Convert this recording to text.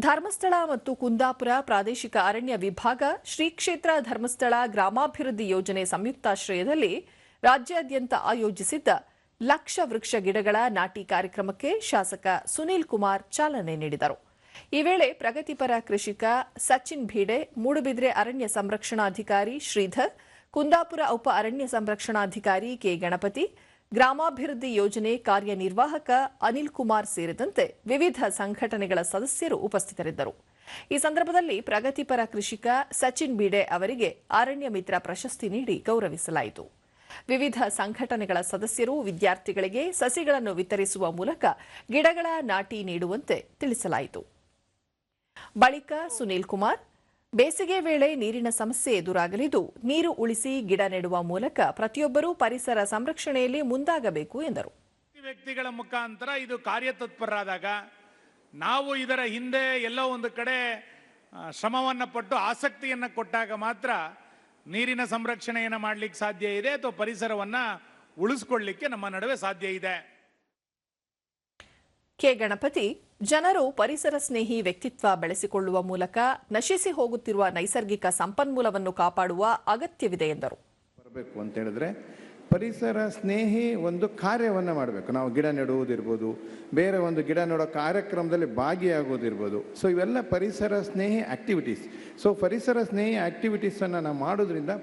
ಧರ್ಮಸ್ಥಳ ಮತ್ತು ಕುಂದಾಪುರ ಪ್ರಾದೇಶಿಕ ಅರಣ್ಯ ವಿಭಾಗ ಶ್ರೀ ಕ್ಷೇತ್ರ ಧರ್ಮಸ್ಥಳ ಗ್ರಾಮಾಭಿವೃದ್ಧಿ ಯೋಜನೆ ಸಂಯುಕ್ತಾಶ್ರಯದಲ್ಲಿ ರಾಜ್ಯಾದ್ಯಂತ ಆಯೋಜಿಸಿದ್ದ ಲಕ್ಷ ವೃಕ್ಷ ಗಿಡಗಳ ನಾಟಿ ಕಾರ್ಯಕ್ರಮಕ್ಕೆ ಶಾಸಕ ಸುನೀಲ್ ಕುಮಾರ್ ಚಾಲನೆ ನೀಡಿದರು. ಈ ವೇಳೆ ಪ್ರಗತಿಪರ ಕೃಷಿಕ ಸಚಿನ್ ಭೀಡೆ, ಮೂಡುಬಿದ್ರೆ ಅರಣ್ಯ ಸಂರಕ್ಷಣಾಧಿಕಾರಿ ಶ್ರೀಧರ್, ಕುಂದಾಪುರ ಉಪ ಅರಣ್ಯ ಸಂರಕ್ಷಣಾಧಿಕಾರಿ ಕೆ ಗಣಪತಿ ಗ್ರಾಮಾಭಿವೃದ್ಧಿ ಯೋಜನೆ ಕಾರ್ಯನಿರ್ವಾಹಕ ಅನಿಲ್ ಕುಮಾರ್ ಸೇರಿದಂತೆ ವಿವಿಧ ಸಂಘಟನೆಗಳ ಸದಸ್ಯರು ಉಪಸ್ಥಿತರಿದ್ದರು. ಈ ಸಂದರ್ಭದಲ್ಲಿ ಪ್ರಗತಿಪರ ಕೃಷಿಕ ಸಚಿನ್ ಬೀಡೆ ಅವರಿಗೆ ಅರಣ್ಯ ಮಿತ್ರ ಪ್ರಶಸ್ತಿ ನೀಡಿ ಗೌರವಿಸಲಾಯಿತು. ವಿವಿಧ ಸಂಘಟನೆಗಳ ಸದಸ್ಯರು ವಿದ್ಯಾರ್ಥಿಗಳಿಗೆ ಸಸಿಗಳನ್ನು ವಿತರಿಸುವ ಮೂಲಕ ಗಿಡಗಳ ನಾಟಿ ನೀಡುವಂತೆ ತಿಳಿಸಲಾಯಿತು. ಬಳಿಕ ಸುನೀಲ್ ಕುಮಾರ್ ಬೇಸಿಗೆ ವೇಳೆ ನೀರಿನ ಸಮಸ್ಯೆ ಎದುರಾಗಲಿದ್ದು, ನೀರು ಉಳಿಸಿ ಗಿಡ ನೆಡುವ ಮೂಲಕ ಪ್ರತಿಯೊಬ್ಬರೂ ಪರಿಸರ ಸಂರಕ್ಷಣೆಯಲ್ಲಿ ಮುಂದಾಗಬೇಕು ಎಂದರು. ವ್ಯಕ್ತಿಗಳ ಮುಖಾಂತರ ಇದು ಕಾರ್ಯತತ್ಪರರಾದಾಗ ನಾವು ಇದರ ಹಿಂದೆ ಎಲ್ಲೋ ಒಂದು ಕಡೆ ಶ್ರಮವನ್ನು ಪಟ್ಟು ಆಸಕ್ತಿಯನ್ನ ಕೊಟ್ಟಾಗ ಮಾತ್ರ ನೀರಿನ ಸಂರಕ್ಷಣೆಯನ್ನು ಮಾಡಲಿಕ್ಕೆ ಸಾಧ್ಯ ಇದೆ ಅಥವಾ ಪರಿಸರವನ್ನ ಉಳಿಸ್ಕೊಳ್ಳಿಕ್ಕೆ ನಮ್ಮ ನಡುವೆ ಸಾಧ್ಯ ಇದೆ. ಕೆ. ಗಣಪತಿ, ಜನರು ಪರಿಸರ ಸ್ನೇಹಿ ವ್ಯಕ್ತಿತ್ವ ಬೆಳೆಸಿಕೊಳ್ಳುವ ಮೂಲಕ ನಶಿಸಿ ಹೋಗುತ್ತಿರುವ ನೈಸರ್ಗಿಕ ಸಂಪನ್ಮೂಲವನ್ನು ಕಾಪಾಡುವ ಅಗತ್ಯವಿದೆ ಎಂದರು. ಬರಬೇಕು ಅಂತ ಪರಿಸರ ಸ್ನೇಹಿ ಒಂದು ಕಾರ್ಯವನ್ನು ಮಾಡಬೇಕು. ನಾವು ಗಿಡ ನೆಡುವುದಿರ್ಬೋದು, ಬೇರೆ ಒಂದು ಗಿಡ ನೆಡೋ ಕಾರ್ಯಕ್ರಮದಲ್ಲಿ ಭಾಗಿಯಾಗೋದಿರ್ಬೋದು ಸೊ ಇವೆಲ್ಲ ಪರಿಸರ ಸ್ನೇಹಿ ಆಕ್ಟಿವಿಟೀಸ್ ಸೊ ಪರಿಸರ ಸ್ನೇಹಿ ಆ್ಯಕ್ಟಿವಿಟೀಸನ್ನು ನಾವು ಮಾಡೋದ್ರಿಂದ